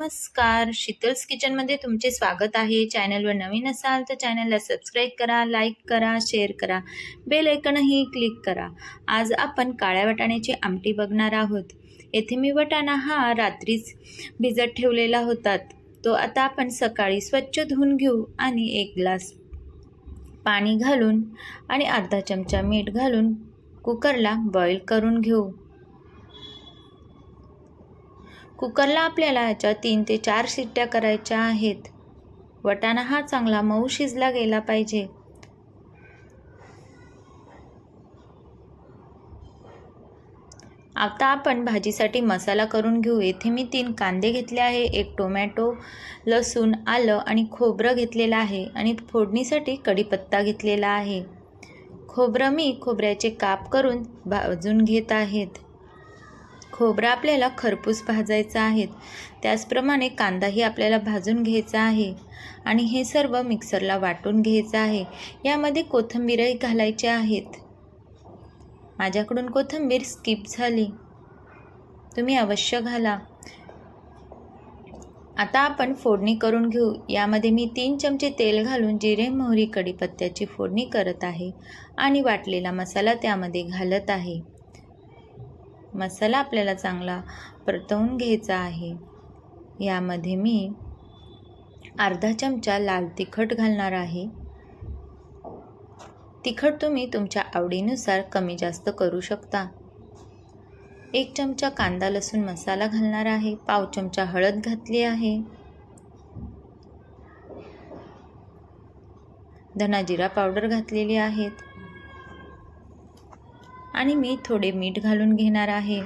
नमस्कार. शीतल्स किचनमध्ये तुमचे स्वागत आहे. चॅनलवर नवीन असाल तर चॅनलला सबस्क्राईब करा लाईक करा शेअर करा बेल ऐकणही क्लिक करा. आज आपण काळ्या वाटाण्याची आमटी बघणार आहोत. येथे मी वटाणा हा रात्रीच भिजत ठेवलेला होतात तो आता आपण सकाळी स्वच्छ धुवून घेऊ आणि एक ग्लास पाणी घालून आणि अर्धा चमचा मीठ घालून कुकरला बॉईल करून घेऊ. कुकरला आपल्याला याच्या तीन ते चार शिट्ट्या करायच्या आहेत. वटाणा हा चांगला मऊ शिजला गेला पाहिजे. आता आपण भाजीसाठी मसाला करून घेऊ. येथे मी तीन कांदे घेतले आहे एक टोमॅटो लसूण आलं आणि खोबरं घेतलेलं आहे आणि फोडणीसाठी कढीपत्ता घेतलेला आहे. खोबरं मी खोबऱ्याचे काप करून भाजून घेत आहेत. खोबरं आपल्याला खरपूस भाजायचं आहे त्याचप्रमाणे कांदाही आपल्याला भाजून घ्यायचा आहे. आणि हे सर्व मिक्सरला वाटून घ्यायचं आहे. यामध्ये कोथिंबीरही घालायचे आहेत. माझ्याकडून कोथिंबीर स्किप झाली. तुम्ही अवश्य घाला. आता आपण फोडणी करून घेऊ. यामध्ये मी तीन चमचे तेल घालून जिरे मोहरी कढीपत्त्याची फोडणी करत आहे. आणि वाटलेला मसाला त्यामध्ये घालत आहे. मसाला आपल्याला चांगला परतवून घ्यायचा आहे. यामध्ये मी अर्धा चमचा लाल तिखट घालणार आहे. तिखट तुम्ही तुमच्या आवडीनुसार कमी जास्त करू शकता. एक चमचा कांदा लसूण मसाला घालणार आहे. पाव चमचा हळद घातली आहे. धना जिरा पावडर घातलेली आहेत आणि मी थोडे मीठ घालून घेणार आहे.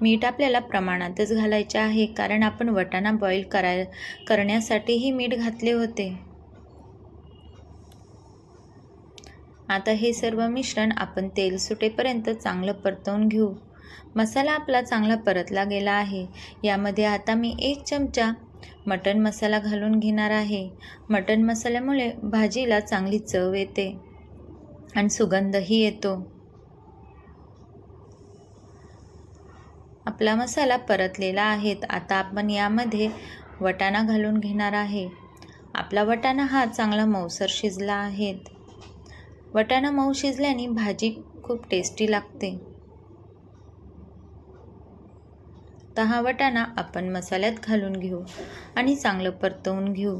मीठ आपल्याला प्रमाणातच घालायचे आहे कारण आपण वटाणा बॉईल कराय करण्यासाठीही मीठ घातले होते. आता हे सर्व मिश्रण आपण तेल सुटेपर्यंत चांगलं परतवून घेऊ. मसाला आपला चांगला परतला गेला आहे. यामध्ये आता मी एक चमचा मटण मसाला घालून घेणार आहे. मटण मसाल्यामुळे भाजीला चांगली चव येते आणि सुगंधही येतो. आपला मसाला परतलेला आहे आता आपण यामध्ये वटाणा घालून घेणार आहे. आपला वटाणा हा चांगला मऊसर शिजला आहे. वटाणा मऊ शिजल्याने भाजी खूप टेस्टी लागते. तर हा वटाणा आपण मसाल्यात घालून घेऊ आणि चांगलं परतवून घेऊ.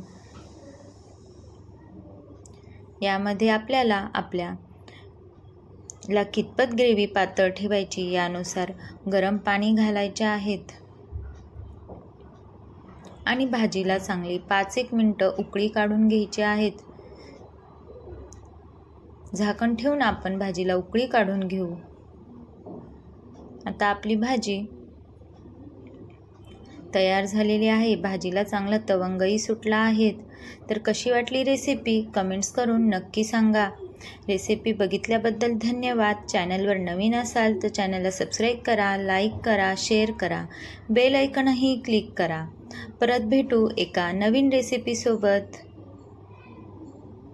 यामध्ये आपल्याला आपल्या ला कितपत ग्रेव्ही पातळ ठेवायची यानुसार गरम पाणी घालायचे आहेत? आणि भाजीला चांगली पाच एक मिनटं उकळी काढून घ्यायची आहेत. झाकण ठेवून आपण भाजीला उकळी काढून घेऊ. आता आपली भाजी तयार झालेली आहे. भाजीला चांगला तवंगही सुटला आहेत तर कशी वाटली रेसिपी कमेंट्स करून नक्की सांगा. रेसिपी बघितल्याबद्दल धन्यवाद. चॅनलवर नवीन असाल तर चॅनलला सबस्क्राईब करा लाईक करा शेअर करा. बेल ऐकणही क्लिक करा. परत भेटू एका नवीन रेसिपीसोबत